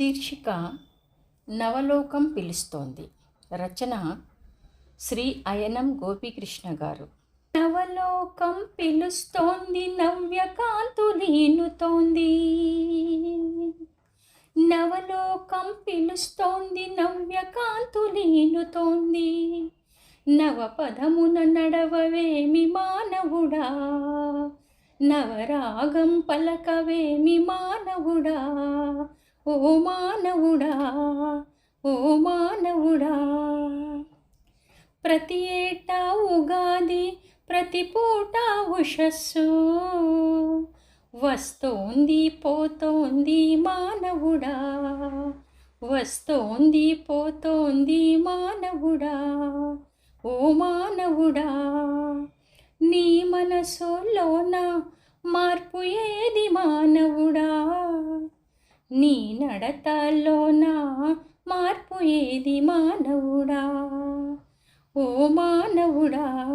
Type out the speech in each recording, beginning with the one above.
శీర్షిక నవలోకం పిలుస్తోంది. రచన శ్రీ అయనం గోపీకృష్ణ గారు. నవలోకం పిలుస్తోంది నవ్యకాంతులీనుతోంది నవలోకం పిలుస్తోంది నవ్యకాంతులీనుతోంది నవపదమున నడవవేమి మానవుడా? నవరాగం పలకవేమి మానవుడా? ఓ మానవుడా ఓ మానవుడా. ప్రతి ఏటా ఉగాది ప్రతి పూట ఉషస్సు. వస్తోంది పోతోంది మానవుడా వస్తోంది పోతోంది మానవుడా. ఓ మానవుడా నీ మనసులోన మార్పు ఏది మానవుడా? నీ నడతలోన మార్పు ఏది మానవుడా? ఓ మానవుడా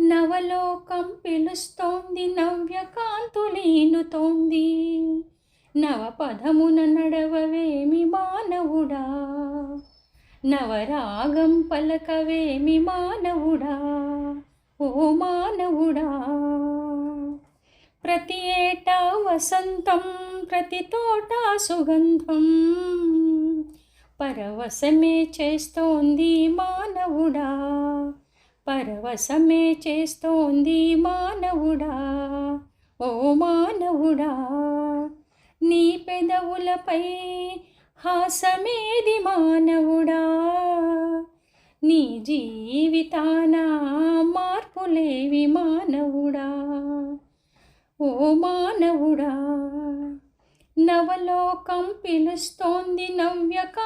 నవలోకం పిలుస్తోంది నవ్యకాంతులీనుతోంది నవపదమున నడవవేమి మానవుడా? నవరాగం పలకవేమి మానవుడా? ఓ మానవుడా ప్రతి ఏటా వసంతం ప్రతి తోట సుగంధం. పరవశమే చేస్తోంది మానవుడా పరవశమే చేస్తోంది మానవుడా ఓ మానవుడా. నీ పెదవులపై హాసమేది మానవుడా నీ జీవితానా మార్పులేవి మానవుడా. ఓ మానవుడా! నవలోకం పిలుస్తోంది నవ్యకాంతులీనుతోంది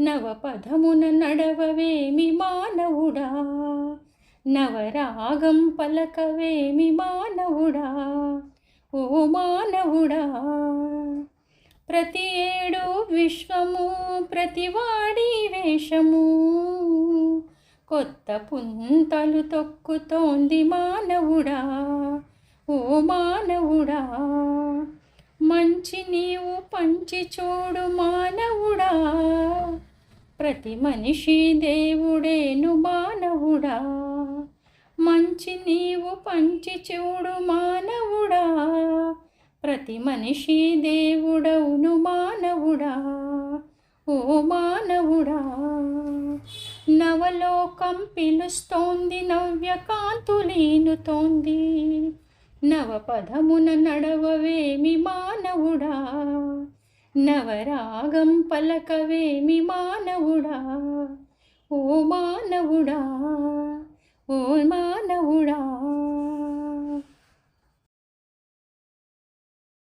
నవపదమున నడవవేమి మానవుడా? నవరాగం పలకవేమి మానవుడా? ఓ మానవుడా! ప్రతి ఏడు విశ్వము ప్రతివాడి వేషము కొత్త పుంతలు తొక్కుతోంది మానవుడా ఓ మానవుడా. మంచి నీవు పంచి చూడు మానవుడా ప్రతి మనిషి దేవుడేను మానవుడా. మంచి నీవు పంచి చూడు మానవుడా ప్రతి మనిషి దేవుడవును మానవుడా ఓ మానవుడా. నవలోకం పిలుస్తోంది నవ్యకాంతులీనుతోంది. నవపదమున నడవవేమి మానవుడా? నవరాగం పలకవేమి మానవుడా? ఓ మానవుడా ఓ మానవుడా.